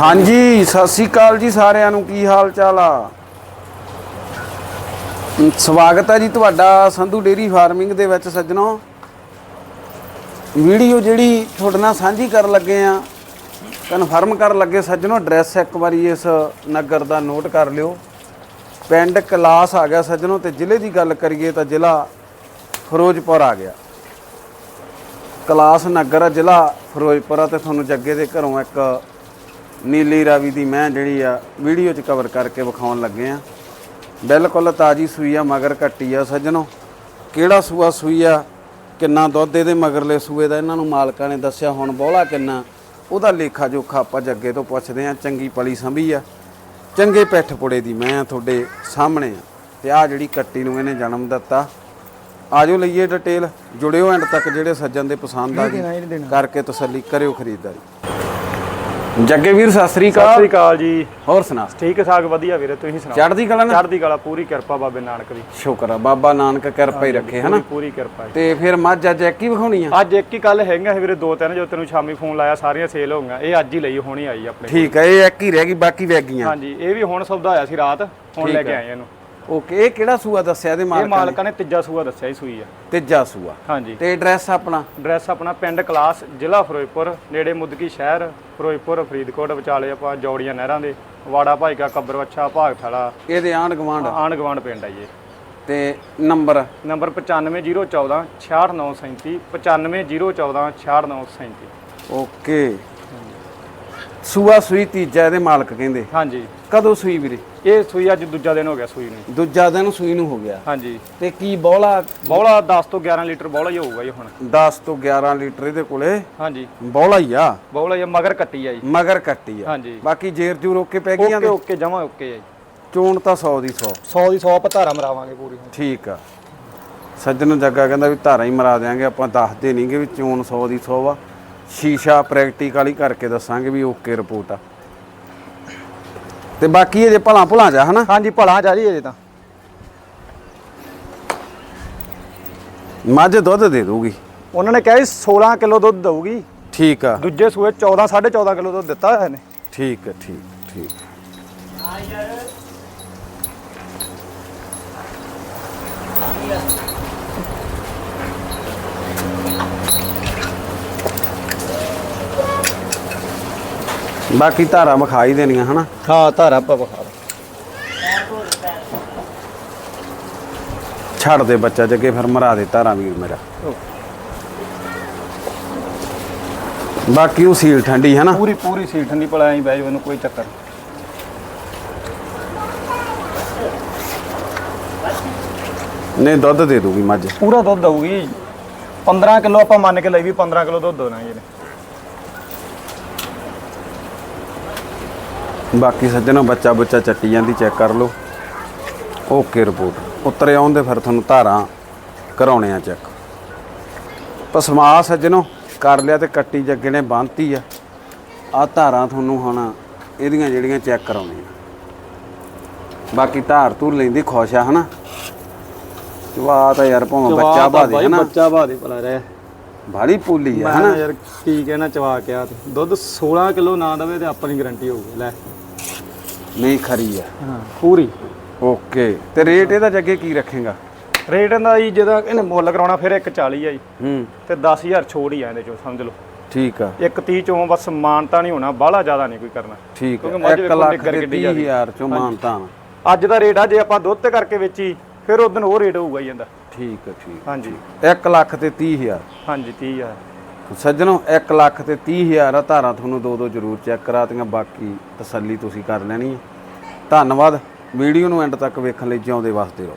ਹਾਂਜੀ, ਸਤਿ ਸ੍ਰੀ ਅਕਾਲ ਜੀ ਸਾਰਿਆਂ ਨੂੰ, ਕੀ ਹਾਲ ਚਾਲ ਆ? ਸਵਾਗਤ ਹੈ ਜੀ ਤੁਹਾਡਾ ਸੰਧੂ ਡੇਰੀ ਫਾਰਮਿੰਗ ਦੇ ਵਿੱਚ ਸੱਜਣੋ। ਵੀਡੀਓ ਜਿਹੜੀ ਤੁਹਾਡੇ ਨਾਲ ਸਾਂਝੀ ਕਰਨ ਲੱਗੇ ਆ, ਕਨਫਰਮ ਕਰਨ ਲੱਗੇ, ਸੱਜਣੋ, ਐਡਰੈਸ ਇੱਕ ਵਾਰੀ ਇਸ ਨਗਰ ਦਾ ਨੋਟ ਕਰ ਲਿਓ। ਪਿੰਡ ਕਲਾਸ ਆ ਗਿਆ ਸੱਜਣੋ, ਤੇ ਜ਼ਿਲ੍ਹੇ ਦੀ ਗੱਲ ਕਰੀਏ ਤਾਂ ਜ਼ਿਲ੍ਹਾ ਫਿਰੋਜ਼ਪੁਰ ਆ ਗਿਆ। ਕਲਾਸ ਨਗਰ ਆ, ਜ਼ਿਲ੍ਹਾ ਫਿਰੋਜ਼ਪੁਰ ਆ, ਤੇ ਤੁਹਾਨੂੰ ਜੱਗੇ ਦੇ ਘਰੋਂ ਇੱਕ ਨੀਲੀ ਰਾਵੀ ਦੀ ਮੈਂ ਜਿਹੜੀ ਆ ਵੀਡੀਓ 'ਚ ਕਵਰ ਕਰਕੇ ਵਿਖਾਉਣ ਲੱਗੇ ਆ। ਬਿਲਕੁਲ ਤਾਜੀ ਸੂਈ ਆ ਮਗਰ ਕੱਟੀ ਆ ਸੱਜਣੋ। ਕਿਹੜਾ ਸੂਆ ਸੂਈ ਆ ਕਿੰਨਾ ਦੁੱਧ ਇਹਦੇ ਮਗਰਲੇ ਸੂਏ ਦਾ ਇਹਨਾਂ ਨੂੰ ਮਾਲਕਾਂ ਨੇ ਦੱਸਿਆ ਹੁਣ ਬੋਲਾ ਕਿੰਨਾ। ਉਹਦਾ ਲੇਖਾ ਜੋਖਾ ਆਪਾਂ ਜੱਗੇ ਤੋਂ ਪੁੱਛਦੇ ਆ ਚੰਗੀ ਪਲੀ ਸੰਭੀ ਆ। ਚੰਗੇ ਪਿੱਠ ਪੁੜੇ ਦੀ ਮੈਂ ਤੁਹਾਡੇ ਸਾਹਮਣੇ ਆ। ਤੇ ਆ ਜਿਹੜੀ ਕੱਟੀ ਨੂੰ ਇਹਨੇ ਜਨਮ ਦਿੱਤਾ। ਆਜੋ ਲਈਏ ਡਿਟੇਲ ਜੁੜਿਓ ਐਂਡ ਤੱਕ ਜਿਹੜੇ ਸੱਜਣ ਦੇ ਪਸੰਦ ਆ ਗਈ ਕਰਕੇ ਤਸੱਲੀ ਕਰਿਓ ਖਰੀਦਦਾਰੀ। ਜੱਗੇ ਵੀਰ ਸਤਿ ਸ੍ਰੀ ਸਤਿ ਸ੍ਰੀ ਅਕਾਲ ਅਕਾਲ ਜੀ। ਹੋਰ ਸੁਣਾ। ਠੀਕ ਠਾਕ ਵਧੀਆ ਵੀਰੇ ਤੁਸੀਂ ਸੁਣਾਓ? ਚੜ੍ਹਦੀ ਕਲਾ ਨਾ? ਚੜ੍ਹਦੀ ਕਲਾ ਪੂਰੀ ਕਿਰਪਾ ਬਾਬੇ ਨਾਨਕ ਦੀ। ਸ਼ੁਕਰ ਆ ਬਾਬਾ ਨਾਨਕ ਕਿਰਪਾ ਹੀ ਰੱਖੇ ਹਨਾ? ਪੂਰੀ- ਕਿਰਪਾ ਤੇ ਫਿਰ ਮੱਝ ਅੱਜ ਇੱਕ ਹੀ ਵਿਖਾਉਣੀ ਆ? ਅੱਜ ਇੱਕ ਹੀ ਕੱਲ ਹੈਗਾ ਵੀਰੇ ਦੋ ਤਿੰਨ ਜੋ ਤੈਨੂੰ ਸ਼ਾਮੀ ਫੋਨ ਲਾਇਆ ਸਾਰੀਆਂ ਸੇਲ ਹੋ ਗਈਆਂ। ਇਹ ਅੱਜ ਹੀ ਲਈ ਹੋਣੀ ਆਈ ਆਪਣੇ ਠੀਕ ਹੈ ਇਹ ਇੱਕ ਹੀ ਰਹਿ ਗਈ ਬਾਕੀ ਵਗ ਗਈਆਂ ਹਾਂਜੀ ਇਹ ਵੀ ਹੁਣ ਸੌਦਾ ਆਇਆ ਸੀ ਰਾਤ ਹੁਣ ਲੈ ਕੇ ਆਏ ਇਹਨੂੰ। ਓਕੇ ਇਹ ਕਿਹੜਾ ਸੂਆ ਦੱਸਿਆ ਇਹਦੇ ਇਹ ਮਾਲਕਾਂ ਨੇ? ਮਾਲਕਾਂ ਨੇ ਤੀਜਾ ਸੂਆ ਦੱਸਿਆ ਹੀ ਸੂਈ ਆ। ਤੀਜਾ ਸੂਆ। ਹਾਂਜੀ। ਤੇ ਐਡਰੈਸ ਆਪਣਾ? ਐਡਰੈਸ ਆਪਣਾ ਪਿੰਡ ਕਲਾਸ ਜ਼ਿਲ੍ਹਾ ਫਿਰੋਜ਼ਪੁਰ ਨੇੜੇ ਮੁਦਕੀ ਸ਼ਹਿਰ ਫਿਰੋਜ਼ਪੁਰ ਫਰੀਦਕੋਟ ਵਿਚਾਲੇ ਆਪਾਂ ਜੌੜੀਆਂ ਨਹਿਰਾਂ ਦੇ ਵਾੜਾ ਭਾਈਕਾ ਕੱਬਰ ਵੱਛਾ ਭਾਗ ਥਾਲਾ ਇਹਦੇ ਆਂਢ ਗਵਾਂਢ ਆਂਢ ਗਵਾਂਢ ਪਿੰਡ ਆ ਜੀ ਇਹ। ਤੇ ਨੰਬਰ? ਨੰਬਰ 95014 66937 95014 66937 ਓਕੇ ਸੂਆ ਸੂਈ ਤੀਜਾ ਇਹਦੇ ਮਾਲਕ ਕਹਿੰਦੇ। ਹਾਂਜੀ। ਕਦੋਂ ਸੂਈ ਵੀਰੇ? ਇਹ ਸੂਈ ਅੱਜ ਦੂਜਾ ਦਿਨ ਹੋ ਗਿਆ ਸੂਈ ਨੂੰ। ਦੂਜਾ ਦਿਨ ਸੂਈ ਨੂੰ ਹੋ ਗਿਆ। ਹਾਂਜੀ। ਤੇ ਕੀ ਬੌਲਾ? ਬੌਲਾ 10 ਤੋਂ 11 ਲੀਟਰ ਬੌਲਾ ਹੀ ਹੋਊਗਾ ਜੀ ਹੁਣ। 10 ਤੋਂ 11 ਲੀਟਰ ਇਹਦੇ ਕੋਲੇ ਹਾਂਜੀ। ਬੌਲਾ ਹੀ ਆ। ਬੌਲਾ ਇਹ ਮਗਰ ਕੱਟੀ ਆ ਜੀ। ਮਗਰ ਕੱਟੀ ਆ। ਹਾਂਜੀ। ਬਾਕੀ ਜੇਰ ਜੂਰ ਓਕੇ ਪੈ ਗਈਆਂ ਓਕੇ ਓਕੇ ਜਮਾ ਓਕੇ ਆ ਜੀ। ਚੋਣ ਤਾਂ 100 ਦੀ 100 100 ਦੀ 100 ਪਤਾਰਾ ਮਰਾਵਾਂਗੇ ਪੂਰੀ ਠੀਕ ਆ। ਸੱਜਣ ਜੱਗਾ ਕਹਿੰਦਾ ਵੀ ਧਾਰਾਂ ਹੀ ਮਰਾ ਦਿਆਂਗੇ ਆਪਾਂ ਦੱਸਦੇ ਨਹੀਂਗੇ ਵੀ ਚੋਣ 100 ਦੀ 100 ਵਾ ਸ਼ੀਸ਼ਾ ਪ੍ਰੈਕਟੀਕਲ ਹੀ ਕਰਕੇ ਦੱਸਾਂਗੇ ਵੀ ਓਕੇ ਰਿਪੋਰਟ ਆ। ਤੇ ਬਾਕੀ ਇਹਦੇ ਭਲਾ ਭੁਲਾ ਜਾ ਹਨਾ? ਹਾਂਜੀ ਭਲਾ ਜਾ ਜੀ ਅਜੇ ਤਾਂ। ਮੱਝ ਦੁੱਧ ਦੇ ਦੂਗੀ ਉਹਨਾਂ ਨੇ ਕਿਹਾ ਸੀ 16 ਕਿਲੋ ਦੁੱਧ ਦਊਗੀ। ਠੀਕ ਆ। ਦੂਜੇ ਸੂਏ 14 14.5 ਕਿਲੋ ਦੁੱਧ ਦਿੱਤਾ ਹੋਇਆ ਨੇ ਠੀਕ ਆ ਠੀਕ ਠੀਕ। ਬਾਕੀ ਧਾਰਾਂ ਵਿਖਾਈ ਦੇਣੀਆਂ ਹਨਾ? ਹਾਂ ਧਾਰਾ ਆਪਾਂ ਬਖਾ ਛੱਡ ਦੇ ਬੱਚਾ ਜੱਗੇ ਫਿਰ ਮਰਾ ਦੇ ਧਾਰਾਂ ਵੀਰ ਮੇਰਾ। ਬਾਕੀ ਉਹ ਸੀਲ ਠੰਡੀ ਹੈ ਨਾ ਪੂਰੀ ਪੂਰੀ ਸੀਟ ਠੰਡੀ ਭਲਾ ਐਂ ਜਾਓ ਇਹਨੂੰ ਕੋਈ ਚੱਕਰ ਨਹੀਂ। ਨਹੀਂ ਦੁੱਧ ਦੇ ਦੂਗੀ ਮੱਝ। ਪੂਰਾ ਦੁੱਧ ਦਊਗੀ। 15 ਕਿਲੋ ਆਪਾਂ ਮੰਨ ਕੇ ਲਈ ਵੀ 15 ਕਿਲੋ ਦੁੱਧ ਦੇਣਾ ਜੀ ਇਹਨੇ। ਬਾਕੀ ਸੱਜਣੋ ਬੱਚਾ ਬੱਚਾ ਚੱਟੀ ਜਾਂਦੀ ਚੈੱਕ ਕਰ ਲਓ। Okay report. ਉੱਤਰੇ ਆਉਂਦੇ ਫਿਰ ਤੁਹਾਨੂੰ ਧਾਰਾਂ ਕਰਾਉਣੇ ਆ ਚੈੱਕ। ਪਸਮਾ ਸੱਜਣੋ ਕਰ ਲਿਆ ਤੇ ਕੱਟੀ ਜੱਗੇ ਨੇ ਬੰਨਤੀ ਆ। ਆ ਧਾਰਾਂ ਤੁਹਾਨੂੰ ਹੁਣ ਇਹਦੀਆਂ ਜਿਹੜੀਆਂ ਚੈੱਕ ਕਰਾਉਣੀਆਂ। ਬਾਕੀ ਧਾਰ ਧੂਰ ਲੈਂਦੀ ਖੁਸ਼ ਆ ਹਨਾ? ਵਾਹ ਤਾਂ ਯਾਰ ਭਾਵੇਂ ਬੱਚਾ ਬਾਦੇ ਹਨਾ? ਬੱਚਾ ਬਾਦੇ ਭਲਾ ਰਹਿ। ਬਾੜੀ ਪੂਲੀ ਆ ਹਨਾ? ਯਾਰ ਕੀ ਕਹਿਣਾ ਚਵਾ ਕੇ ਆ ਤੇ। ਦੁੱਧ 16 ਕਿਲੋ ਨਾ ਦਵੇ ਤੇ ਆਪਣੀ ਗਾਰੰਟੀ ਹੋਊਗੀ ਲੈ। ਨਹੀਂ ਖਰੀ ਆ। ਹਾਂ ਪੂਰੀ। ਓਕੇ। ਤੇ ਰੇਟ ਇਹਦਾ ਜੱਗੇ ਕੀ ਰੱਖੇਗਾ? ਰੇਟ ਦਾ ਜੀ ਜਿਹਦਾ ਇਹਨੇ ਮੁੱਲ ਕਰਾਉਣਾ ਫਿਰ 140 ਆ ਜੀ। ਹੂੰ। ਤੇ 10000 ਛੋੜ ਹੀ ਆ ਇਹਦੇ ਚੋਂ ਸਮਝ ਲਓ। ਠੀਕ ਆ। 130 ਚੋਂ ਬਸ ਮਾਨਤਾ ਨਹੀਂ ਹੋਣਾ ਬਾਹਲਾ ਜ਼ਿਆਦਾ ਨਹੀਂ ਕੋਈ ਕਰਨਾ। ਠੀਕ ਮੱਝ 1 ਵੇਖੋ ਲੱਖ ਨਿੱਗਰ ਤੇ ਕਿੱਡੀ 30000 ਚੋਂ ਮਾਨਤਾਨ ਅੱਜ ਦਾ ਰੇਟ ਆ ਜੇ ਆਪਾਂ ਦੁੱਧ ਤੇ ਕਰਕੇ ਵੇਚੀ ਫਿਰ ਉਦੋਂ ਉਹ ਰੇਟ ਹੋਊਗਾ ਜੀ ਇਹਦਾ। ਠੀਕ ਹੈ ਠੀਕ ਹਾਂਜੀ। 1 ਲੱਖ ਤੇ 30000 ਹਾਂਜੀ 30000 ਸੱਜਣੋ 1 ਲੱਖ ਤੇ 30000 ਆ, ਧਾਰਾਂ ਤੁਹਾਨੂੰ ਦੋ ਦੋ ਜ਼ਰੂਰ ਚੈੱਕ ਕਰਾਤੀਆਂ ਬਾਕੀ ਤਸੱਲੀ ਤੁਸੀਂ ਕਰ ਲੈਣੀ ਹੈ ਧੰਨਵਾਦ, ਵੀਡੀਓ ਨੂੰ ਐਂਡ ਤੱਕ ਵੇਖਣ ਲਈ ਜਿਉਂਦੇ ਵਾਸਤੇ ਰਹੋ।